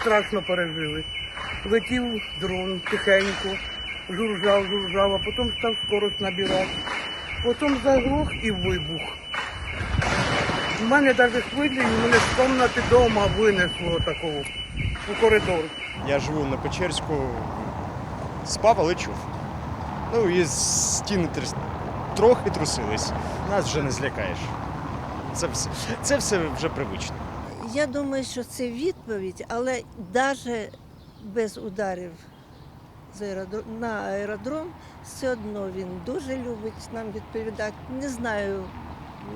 страшно пережили. Летів дрон тихенько, журжав, журжав, а потім став скорость набирати. Потім заглох і вибух. У мене навіть хвилі, мене з кімнати вдома винесло такого у коридор. Я живу на Печерську, спав, але чув. Ну і стіни трохи трусились. Нас вже не злякаєш. Це все, це все вже привично. Я думаю, що це відповідь, але навіть без ударів з аеродром, на аеродром все одно він дуже любить нам відповідати. Не знаю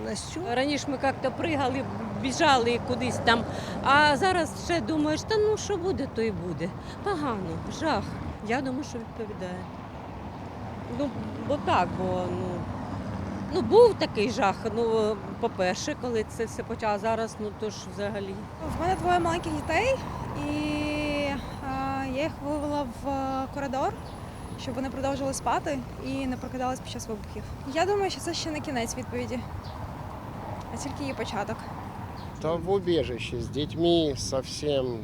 на що. Раніше ми як-то пригали, біжали кудись там, а зараз ще думаєш, та ну що буде, то і буде. Погано, жах. Я думаю, що відповідає. Ну, бо так, бо ну, ну був такий жах. Ну, по-перше, коли це все почало, а зараз, ну то ж взагалі. В мене двоє маленьких дітей, і е, я їх вивела в е, коридор, щоб вони продовжили спати і не прокидались під час вибухів. Я думаю, що це ще не кінець відповіді, а тільки її початок. Та в убежище з дітьми совсем.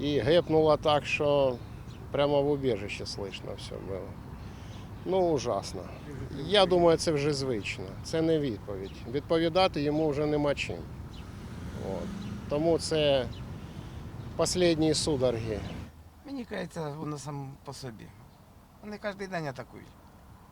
І гепнуло так, що прямо в убежище слышно все було. Ну, ужасно. Я думаю, це вже звично. Це не відповідь. Відповідати йому вже нема чим. От. Тому це останні судороги. Мені кажеться, воно сам по собі. Вони кожен день атакують.